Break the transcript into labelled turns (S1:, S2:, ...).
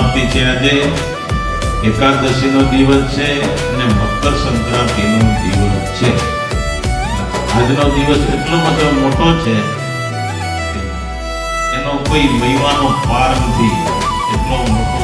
S1: છે આજે. એકાદશીનો દિવસ છે અને મકર સંક્રાંતિનો દિવસ છે. આજનો દિવસ એટલો બધો મોટો છે એનો કોઈ મહિમાનો પાર નથી. એટલો મોટો